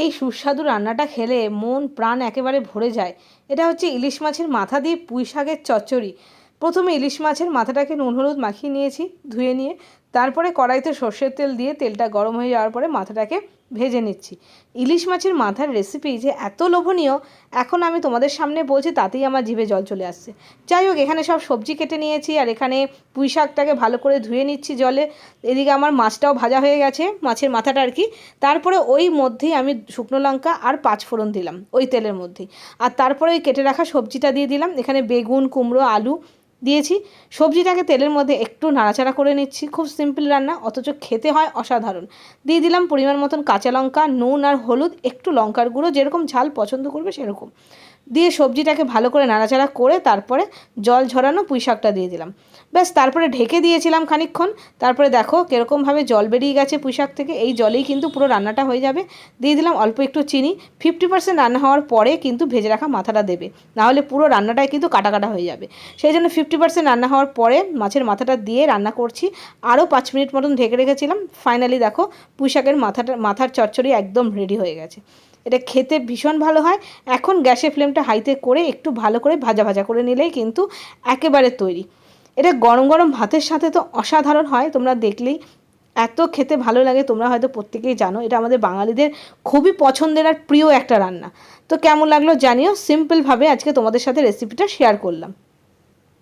এই সুস্বাদু রান্নাটা খেলে মন, প্রাণ একেবারে ভরে যায়। এটা হচ্ছে ইলিশ মাছের মাথা দিয়ে পুঁই শাকের চচ্চড়ি। প্রথমে ইলিশ মাছের মাথাটাকে নুন, হলুদ মাখিয়ে নিয়েছি ধুয়ে নিয়ে। তারপরে কড়াইতে সর্ষের তেল দিয়ে তেলটা গরম হয়ে যাওয়ার পরে মাথাটাকে ভেজে নিচ্ছি। ইলিশ মাছের মাথার রেসিপি যে এত লোভনীয়, এখন আমি তোমাদের সামনে বলছি তাতেই আমার জিভে জল চলে আসছে। যাই হোক, এখানে সব সবজি কেটে নিয়েছি আর এখানে পুঁই শাকটাকে ভালো করে ধুয়ে নিচ্ছি জলে। এদিকে আমার মাছটাও ভাজা হয়ে গেছে, মাছের মাথাটা আর কি। তারপরে ওই মধ্যেই আমি শুকনো লঙ্কা আর পাঁচ ফোড়ন দিলাম, ওই তেলের মধ্যেই। আর তারপরে ওই কেটে রাখা সবজিটা দিয়ে দিলাম। এখানে বেগুন, কুমড়ো, আলু দিয়েছি। সবজিটাকে তেলের মধ্যে একটু নাড়াচাড়া করে নিচ্ছি। খুব সিম্পল রান্না, অথচ খেতে হয় অসাধারণ। দিয়ে দিলাম পরিমাণ মতন কাঁচা লঙ্কা, নুন আর হলুদ, একটু লঙ্কার গুঁড়ো, যেরকম ঝাল পছন্দ করবে সেরকম। দিয়ে সবজিটাকে ভালো করে নাড়াচাড়া করে তারপরে জল ঝরানো পুঁই শাকটা দিয়ে দিলাম। ব্যাস, তারপরে ঢেকে দিয়েছিলাম খানিকক্ষণ। তারপরে দেখো কীরকমভাবে জল বেরিয়ে গেছে পুঁই শাক থেকে। এই জলেই কিন্তু পুরো রান্নাটা হয়ে যাবে। দিয়ে দিলাম অল্প একটু চিনি। ফিফটি পার্সেন্ট রান্না হওয়ার পরে কিন্তু ভেজে রাখা মাথাটা দেবে। নাহলে পুরো রান্নাটাই কিন্তু কাটা কাটা হয়ে যাবে। সেই জন্য ফিফটি পার্সেন্ট রান্না হওয়ার পরে মাছের মাথাটা দিয়ে রান্না করছি। আরও পাঁচ মিনিট মতন ঢেকে রেখেছিলাম। ফাইনালি দেখো পুঁই শাকের মাথাটা, মাথার চচ্চড়ি একদম রেডি হয়ে গেছে। এটা খেতে ভীষণ ভালো হয়। এখন গ্যাসের ফ্লেমটা হাইতে করে একটু ভালো করে ভাজা ভাজা করে নিলেই কিন্তু একেবারে তৈরি। এটা গরম গরম ভাতের সাথে তো অসাধারণ হয়। তোমরা দেখলেই এত খেতে ভালো লাগে, তোমরা হয়তো প্রত্যেকেই জানো। এটা আমাদের বাঙালিদের খুবই পছন্দের আর প্রিয় একটা রান্না। তো কেমন লাগল জানিও। সিম্পলভাবে আজকে তোমাদের সাথে রেসিপিটা শেয়ার করলাম।